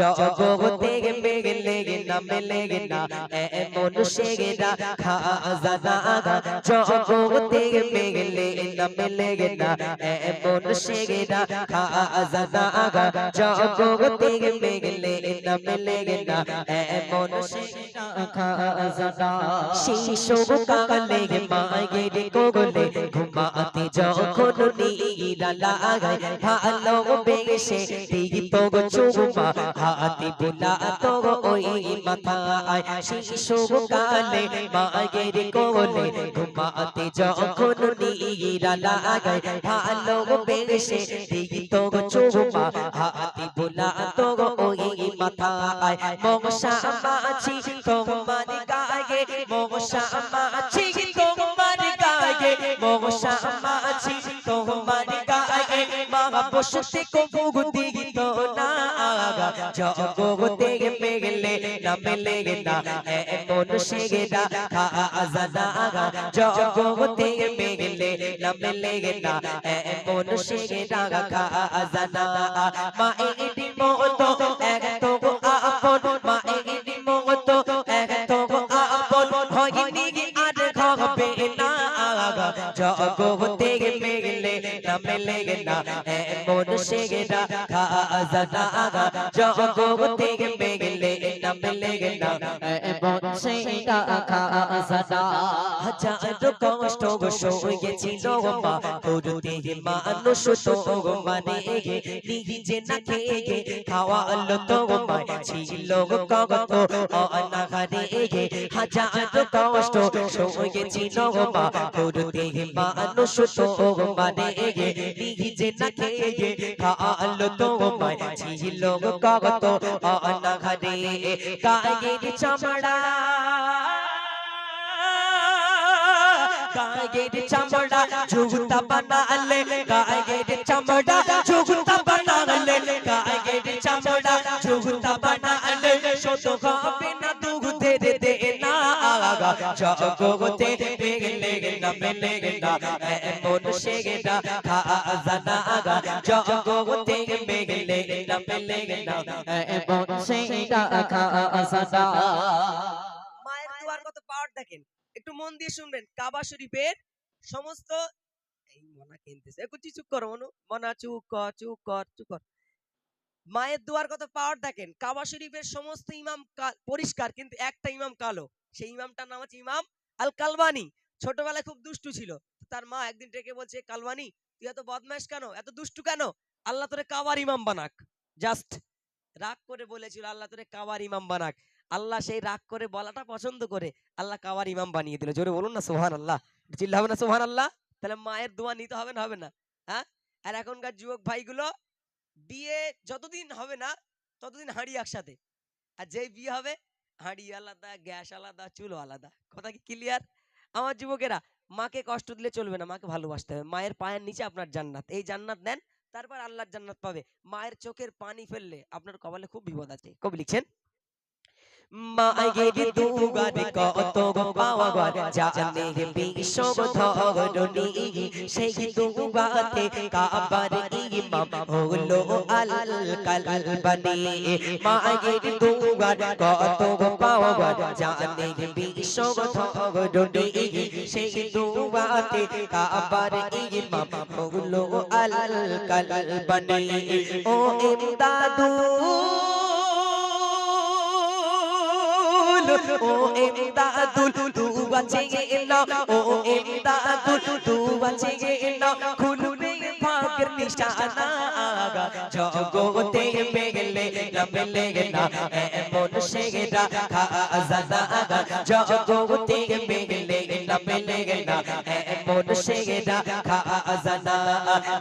জগতে মেঘলে না মেলে না। এমন সেরা খাজানা জগতে মেঘলে না। মেলে না। এমন সেরা খাজানা জগতে মেঘলে না মেলে না। এমন সেরা খাজানা শিশু কালে মায়ের কোগলে ঘুমাতে নীরা লাগায় ভালো বেশে দিত গো চুমা হাতি বুলা তো ওই মাথায় শিশু কালে মায়ের কোলে ঘুমাতে যখন নীরা লাগায় ভালো বেশে দিত গো চুমা হাতি বুলা তো ওই মাথায় মশা মাছি তোমার গায়ে মশা মাছি তোমার গায়ে মশা মাছি তোমার গায়ে মা বসতে কবু দিত না জগতে মেঘলে না মেলে না এমন সেগেরা খাজানা জগতে মেঘলে না মেলে না এমন সেগেরা খাজানা মা এটি মতো এক তো আপন মা এটি মতো এক তো আপন হয়নি আর ঘবে না জগতে মেঘলে না মেলে না এমন সেগেরা খাজানা জগতে মেঘলে না মেলে না এমন সেগেরা খাজানা হাজার কষ্ট সইয়েছিল মা করতে মানুষ তো মানে নিজে না খেয়ে খাওয়ালো তো মায় ছিল কগত অনাহারে হাজার কষ্ট সইয়েছিল মা করতে মানুষ তো মানে নিজে না খেয়ে খাওয়ালো তো ছিল কগত অনাহারে গায়ের চামড়া গায়ের চামড়া জুতা বানালে গায়ের চামড়া জুতা বানালে গায়ের চামড়া জুতা বানালে শত হবে না মায়ের দোয়ার কত পাওয়ার দেখেন? একটু মন দিয়ে শুনবেন। কাবা শরীফের সমস্ত এই মনা কিনতেছে। একটু চুপ করো, মনু। মনা, চুপ কর চুপ কর চুপ কর। মায়ের দোয়ার কত পাওয়ার দেখেন? কাবা শরীফের সমস্ত ইমাম পরিষ্কার, কিন্তু একটা ইমাম কালো। সেই ইমামটার নাম হচ্ছে ইমাম আল কালবানি ছোটবেলায় খুব দুষ্টু ছিল। তার মা একদিন ডেকে বলছে কালবানি তুই এত বদমাইশ কেন? এত দুষ্টু কেন? আল্লাহ তোরে কাবার ইমাম বানাক। জাস্ট রাগ করে বলেছিল, আল্লাহ তোরে কাবার ইমাম বানাক। আল্লাহ সেই রাগ করে বলাটা পছন্দ করে। আল্লাহ কাবার ইমাম বানিয়ে দিল। জোরে বলুন না সোহান আল্লাহ চিল্লাবে না সোহান আল্লাহ তাহলে মায়ের দোয়া নিতে হবে না হবে না হ্যাঁ? আর এখনকার যুবক ভাইগুলো বিয়ে যতদিন হবে না, ততদিন হাঁড়ি একসাথে। আর যেই বিয়ে হবে হাঁড়ি আলাদা, গ্যাস আলাদা চুল আলাদা। কথা কি ক্লিয়ার আমার যুবকেরা, মাকে কষ্ট দিলে চলবে না, মাকে ভালোবাসতে হবে। মায়ের পায়ের নিচে আপনার জান্নাত। এই জান্নাত নেন, তারপর আল্লাহর জান্নাত পাবে। মায়ের চোখের পানি ফেললে আপনার কপালে খুব বিপদ আছে। কবি লিখছেন? মায়ের দুগার কত পাওয়া জানে বিশ্ব ধরণী সেই দুগাতে কাবার ইমাম হলো আল কালবানি মায়ের দুগার কত পাওয়া জানে বিশ্ব ধরণী সেই দুগাতে কাবার ইমাম হলো আল কালবানি ও ইমদাদু ও এমদাদুল তু বাঁচে এলো। ও এমদাদুল তু বাঁচে এলো। খুলবে ভাগের নিশানা জগতে পেগলে লমলে না, এমন সেগেরা খাজানা জগতে পেগলে লমলে না, এমন সেগেরা খাজানা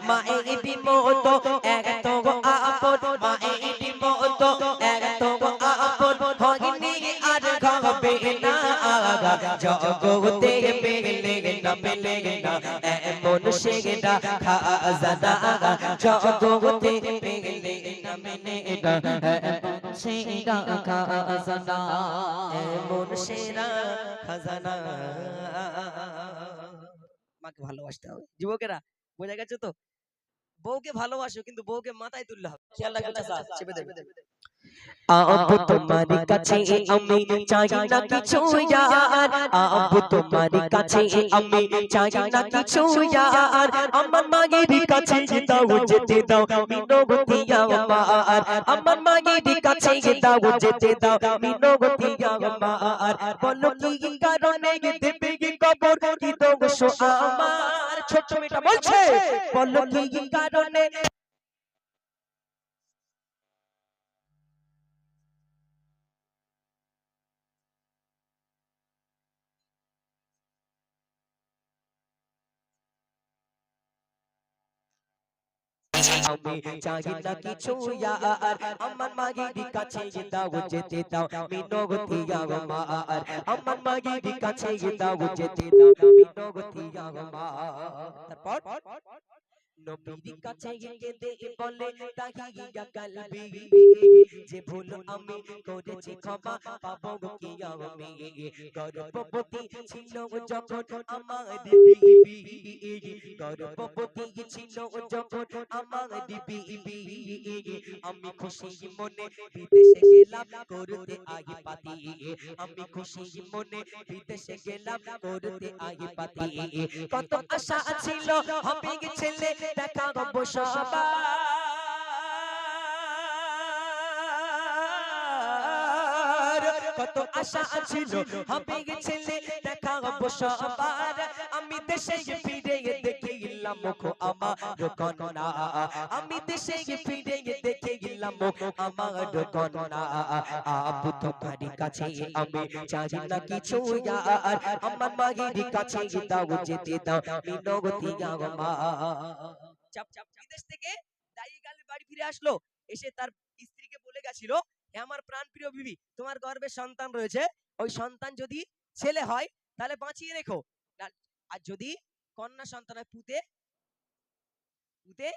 মায়ের মতো এত জগতে মেলে না মেলে না এমন সেটা খাজানা, জগতে মেলে না মেলে না সেটা খাজানা, এমন সেরা খাজানা। মাকে ভালোবাসতে হবে। যুবকেরা, বোঝা গেছে তো? বউকে ভালোবাসো, কিন্তু বউকে মাথায় তুললে হবে। খেয়াল রাখবে চেপে দেবে আবু তোমার কাছে আমি চাই না কিছু ইয়ার আবু তোমার কাছে আমি চাই না কিছু ইয়ার আমার মায়ের কাছে দাও যেতে দাও মিনগতি আমার আমার মায়ের কাছে দাও যেতে দাও মিনগতি আমার বলো কি কারণে দেবে কি কবর কি দোষ আমার ছোট মেয়েটা বলছে বলো কি কারণে আমি চাই না কিছু আর আমার মাগির কাছে দাও যেতে দাও মিনগতি আমার আমার মাগির কাছে দাও যেতে দাও মিনগতি মা তারপর? নবীর কাছে গেদে বলে তাহিয়া কালবি যে ভুল আমি করেছি ক্ষমা পাবো কি আমি গর্ভবতী ছিল যখন আমার বিবি গর্ভবতী ছিল যখন আমার বিবি আমি খুশি মনে বিদেশে গেলাম করতে আগে পাতি আমি খুশি মনে বিদেশে গেলাম করতে আগে পাতি কত আশা ছিল হবে ছেলে দেখা গব সবার। কত আশা ছিল হবে ছেলে দেখা গব সবার। আমি দেশে ফিরে দেখে গেলাম মুখ আমার কন্যা আমি দেশে ফিরে মুখ আমার কন্যা আবু তোমার কাছে আমি চাই না কিছু আর আমার মাগির কাছে দাও যেতে দাও মিনগতি আমার চাপ চাপ বিদেশ থেকে দাই গালের বাড়ি ফিরে আসলো, এসে তার স্ত্রীকে বলে গেছিল, "হে আমার বিবি, তোমার গর্ভে সন্তান রয়েছে, ওই সন্তান যদি ছেলে হয়, তাহলে বাঁচিয়ে রেখো। আর যদি কন্যা সন্তান হয় পুঁতে পুঁতে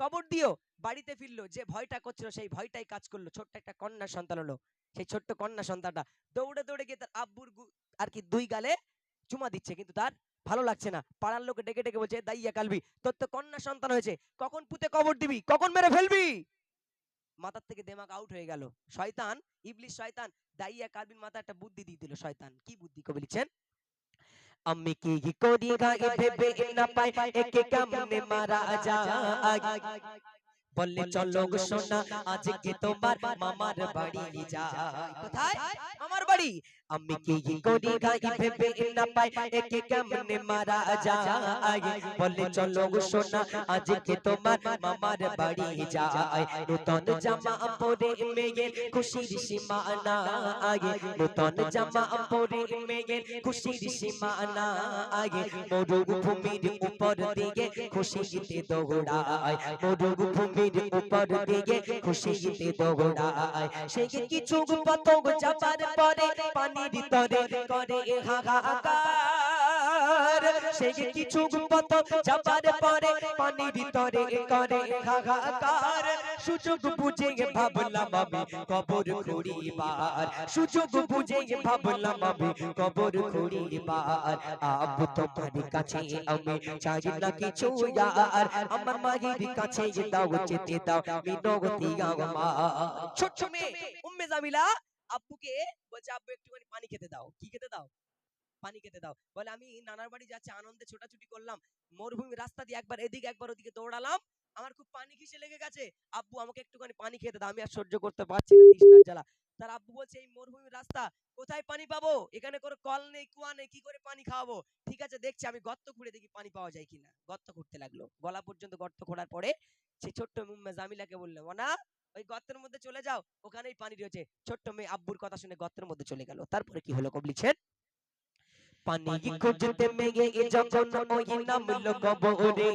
কবর দিও বাড়িতে ফিরলো। যে ভয়টা করছিল, সেই ভয়টাই কাজ করল। ছোট্ট একটা কন্যা সন্তান হলো। সেই ছোট্ট কন্যা সন্তানটা দৌড়ে দৌড়ে গিয়ে তার আব্বুর আর কি দুই গালে চুমা দিচ্ছে। কিন্তু তার ভালো লাগছে না। পাড়ার লোকে ডেকে ডেকে বলছে দাইয়া কালবি, তোর তো কন্যা সন্তান হয়েছে। কখন পুঁতে কবর দিবি? কখন মেরে ফেলবি? মাথার থেকে দেমাগ আউট হয়ে গেল। শয়তান ইবলিশ শয়তান, দাইয়া কালবির মাথা একটা বুদ্ধি দিয়ে দিল। শয়তান, কি বুদ্ধি কবি লিখছেন? আমি কি করি গায়ে ভেবে না পাই একে কেমনে মারা যা বললে চলো গো সোনা আজকে তোমার মামার বাড়ি যায় কোথায় আমার বাড়ি আমি কি করি গায়ে ভেবে না পাই একে কেমনে মারা যায় বলে চলো সোনা আজকে তোমার মামার বাড়ি যায় নূতন জামা পরে মেয়ের খুশির সীমানা আগে নূতন জামা পরে মেয়ের খুশির সীমানা আগে মরুভূমির উপর দিকে খুশি গীতে দৌড়ায় মরুভূমির উপর দিকে খুশি গীতে দৌড়ায় সে কিছু পতঙ্গ চাপার পরে পানির তরে করে হাহাকার। সে কিছু পতঙ্গ চাপার পরে পানির তরে করে হাহাকার। সুযোগ বুঝে ভাবলাম আমি কবর খুঁড়িবার। সুযোগ বুঝে ভাবলাম আমি কবর খুঁড়িবার। আবু তোমার কাছে আমি চাই না কিছু আর। আমার মায়ের কাছে দাও, যেতে দাও মিনগতি আমার। ছোট্ট মেয়ে, উম্মে জামিলা আব্বুকে বলছে, আব্বু, একটুখানি পানি খেতে দাও। কি খেতে দাও? পানি খেতে দাও। বলে, আমি নানার বাড়ি যাচ্ছি, আনন্দে ছোটাছুটি করলাম। মরুভূমি রাস্তা দিয়ে একবার এদিকে, একবার ওদিকে দৌড়ালাম। আমার খুব পানি খিসে লেগে গেছে। আব্বু, আমাকে একটুখানি পানি খেতে দাও, আমি আর সহ্য করতে পারছি না তৃষ্ণার জ্বালা। তার আব্বু বলছে, এই মরুভূমি রাস্তা কোথায় পানি পাবো? এখানে কোনো কল নেই, কুয়া নেই, কি করে পানি খাওয়াবো? ঠিক আছে, দেখছি, আমি গর্ত খুঁড়ে দেখি পানি পাওয়া যায় কিনা। গর্ত খুঁড়তে লাগল। গলা পর্যন্ত গর্ত খোঁড়ার পরে সেই ছোট্ট জামিলাকে বলল মনা ওই গর্তের মধ্যে চলে যাও ওখানেই পানি রয়েছে। ছোট্ট মেয়ে আব্বুর কথা শুনে গর্তের মধ্যে চলে গেল। তারপরে কি হলো কবলিছেন পানি খুঁজতে মেয়ে যখন ওই গে কবরে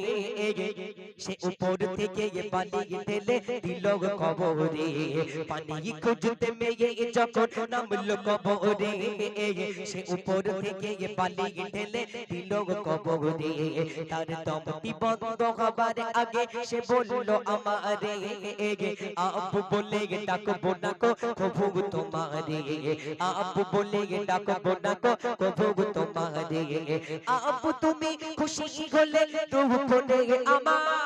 সে উপর থেকে পানি ঢেলে দিল কবরে পানি খুঁজতে মেয়ে যখন নামলো কবরে সে উপর থেকে পানি ঢেলে দিল কবরে তার দমটি বন্ধ হবার আগে সে বলল আমারে আবু বলে ডাকবো না কো কবু তোমারে আবু বলে ডাকবো না কো কবু তোমারে আবু তুমি খুশি হলে দুঃখ নেই আমার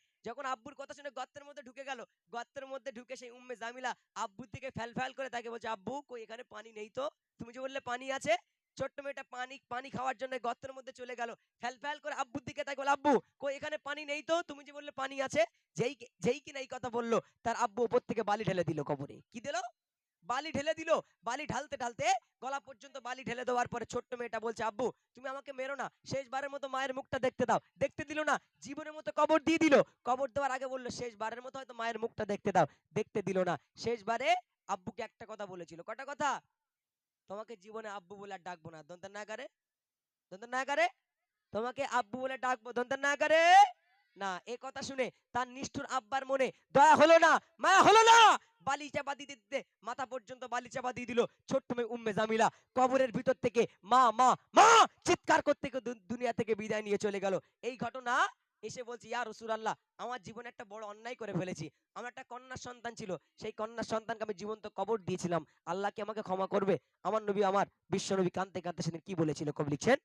যখন আব্বুর কথা শুনে গর্তের মধ্যে ঢুকে গেল, গর্তের মধ্যে ঢুকে সেই উম্মে জামিলা আব্বুর দিকে ফ্যাল ফ্যাল করে তাকে বলছে, আব্বু, কই এখানে পানি নেই তো? তুমি যে বললে পানি আছে, ছোট্ট মেয়েটা পানি পানি খাওয়ার জন্য গর্তের মধ্যে চলে গেল। ফ্যাল ফ্যাল করে আব্বুর দিকে তাকে বলে, আব্বু, কই এখানে পানি নেই তো? তুমি যে বললে পানি আছে, যেই যেই কিনা এই কথা বলল, তার আব্বু উপর থেকে বালি ঢেলে দিল কবরে। কি দিল? বালি ঢেলে দিল। বালি ঢালতে ঢালতে গলা পর্যন্ত বালি ঢেলে দেওয়ার পরে ছোট্ট মেয়েটা বলছে, আব্বু, তুমি আমাকে মেরো না। শেষবারের মতো মায়ের মুখটা দেখতে দাও। দেখতে দিল না, জীবনের মতো কবর দিয়ে দিল। কবর দেওয়ার আগে বলল, শেষবারের মতো হয়তো মায়ের মুখটা দেখতে দাও। দেখতে দিল না। শেষবারে আব্বুকে একটা কথা বলেছিল। কটা কথা? তোমাকে জীবনে আব্বু বলে আর ডাকবো না। দন্তার নাগারে? দন্তার নাগারে? তোমাকে আব্বু বলে ডাকবো। দন্তার নাগারে? না, এ কথা শুনে তার নিষ্ঠুর আব্বার মনে দয়া হলো না, মায়া হলো না। বালি চাপা দিতে দিতে মাথা পর্যন্ত বালি চাপা দিয়ে দিল ছোট্ট মেয়ে উম্মে জামিলা। কবরের ভিতর থেকে মা মা মা চিৎকার করতে দুনিয়া থেকে বিদায় নিয়ে চলে গেল। এই ঘটনা এসে বলছি, ইয়া রসুলাল্লাহ, আমার জীবনে একটা বড় অন্যায় করে ফেলেছি। আমার একটা কন্যা সন্তান ছিল। সেই কন্যা সন্তানকে আমি জীবন্ত কবর দিয়েছিলাম। আল্লাহ কি আমাকে ক্ষমা করবে? আমার নবী, আমার বিশ্ব নবী কানতে কানতে সেদিন কি বলেছিল কবি লিখছেন?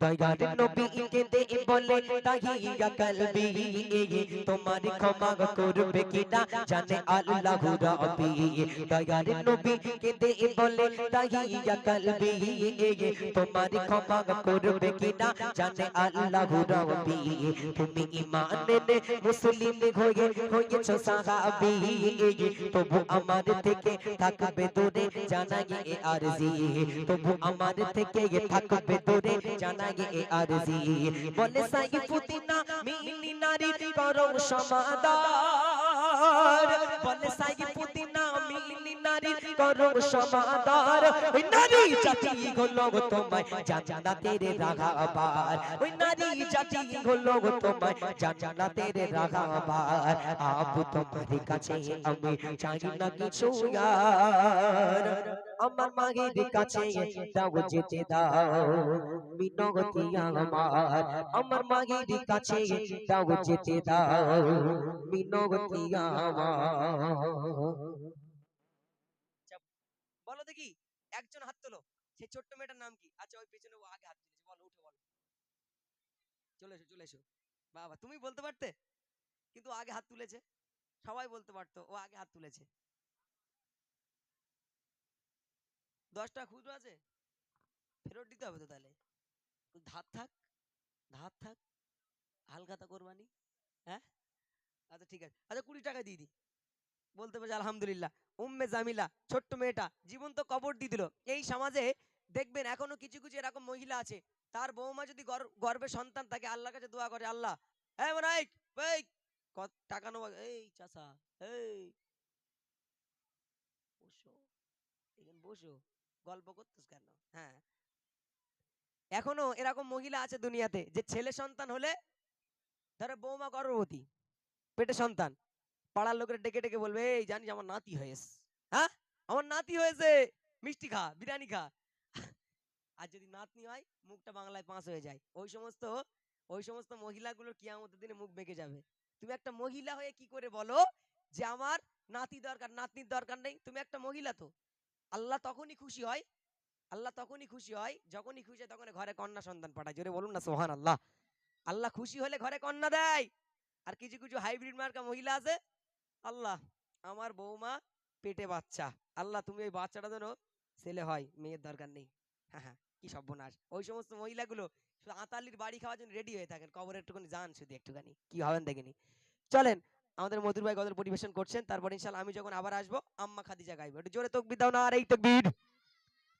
দয়ার নবী কেঁদে বলে তাহিয়া কলবি তোমার ক্ষমা করবে কিনা জানে আল্লাহ রাব্বি দয়ার নবী কেঁদে বলে তাহিয়া কলবি তোমার ক্ষমা করবে কিনা জানে আল্লাহ রাব্বি তুমি ঈমান এনে মুসলিম হয়ে হয়েছ সাহাবী তবু আমার থেকে থাকবে দূরে জানাই এ আরজি তবু আমার থেকে থাকবে দূরে জানাই এ আরজি। বলে সাইফুদ্দিনা মিনি নারী করো সমাদার। বলে সাইফুদ্দিনা মিনি নারী করো সমাদার। ওই নারী জাতি হলো তোমায় জান্নাতের রাগাবার ওই নারী জাতি হলো তোমায় জান্নাতের রাগাবার আবু তোমার কাছে আমি চাই না কিছু আর আমার মাগের কাছে দাও যেতে দাও। মিনগতি আমার আমার মাগের কাছে দাও যেতে দাও। মিনগতি আমার। বলো দেখি, একজন হাত তোলো। সেই ছোট্ট মেয়েটার নাম কি? আচ্ছা ওই পেছনে ও আগে হাত তুলেছে। বলো, উঠে, বলো। চলে এসো চলে এসো। বাবা, তুমি বলতে পারতে? কিন্তু আগে হাত তুলেছে। সবাই বলতে পারতো, ও আগে হাত তুলেছে। খুচরো আছে, ফেরত দিতে হবে তো তাহলে। ধার থাক ধার থাক, হালখাতা হ্যাঁ? আচ্ছা ঠিক আছে। আচ্ছা কুড়ি টাকা দিয়ে বলতে পারছি আলহামদুলিল্লাহ। উম্মে জামিলা, ছোট্ট মেয়েটা, জীবন্ত কবর দিয়ে দিল। এই সমাজে দেখবেন এখনও কিছু কিছু এরকম মহিলা আছে। তার বৌমা যদি গর- গর্ভে সন্তান, তাকে আল্লাহর কাছে দোয়া করে, আল্লাহ। টাকা নেওয়া এই চাচা, এই। বসো, এখানে বসো। গল্প করতেছ কেন? হ্যাঁ। এখনও এরকম মহিলা আছে দুনিয়াতে যে ছেলে সন্তান হলে ধরো বৌমা গর্ভবতী, পেটে সন্তান, পাড়ার লোকের ডেকে ডেকে বলবে, এই জানিস আমার নাতি হয়েছে হ্যাঁ? আমার নাতি হয়েছে, মিষ্টি খা, বিরিয়ানি খা। আর যদি নাতনি হয়, মুখটা বাংলায় পাঁচ হয়ে যায়। ওই সমস্ত ওই সমস্ত মহিলাগুলোর কিয়ামতের দিনে মুখ বেঁকে যাবে। তুমি একটা মহিলা হয়ে কি করে বলো যে আমার নাতি দরকার, নাতনির দরকার নেই? তুমি একটা মহিলা তো। আল্লাহ তখনই খুশি হয়, আল্লাহ তখনই খুশি হয়, যখনই খুশি হয় তখন ঘরে কন্যা সন্তান পাঠায়। জোরে বলুন না সোহান আল্লাহ আল্লাহ খুশি হলে ঘরে কন্যা দেয়। আর কিছু কিছু হাইব্রিড মার্কা মহিলা আছে। আল্লাহ, আমার বৌমা পেটে বাচ্চা। আল্লাহ, তুমি ওই বাচ্চাটা যেন ছেলে হয়, মেয়ের দরকার নেই। হ্যাঁ হ্যাঁ কি সর্বনাশ। ওই সমস্ত মহিলাগুলো শুধু আতালির বাড়ি খাওয়ার জন্য রেডি হয়ে থাকেন। কবরের একটুখানি যান শুধু একটুখানি। কি হবেন দেখিনি চলেন আমাদের মধুর ভাই গজল পরিবেশন করছেন, তারপর ইনশাল্লাহ আমি যখন আবার আসব, আম্মা খাদিজা গাইবো। একটু জোরে তকবির দাও না আর এই তকবির।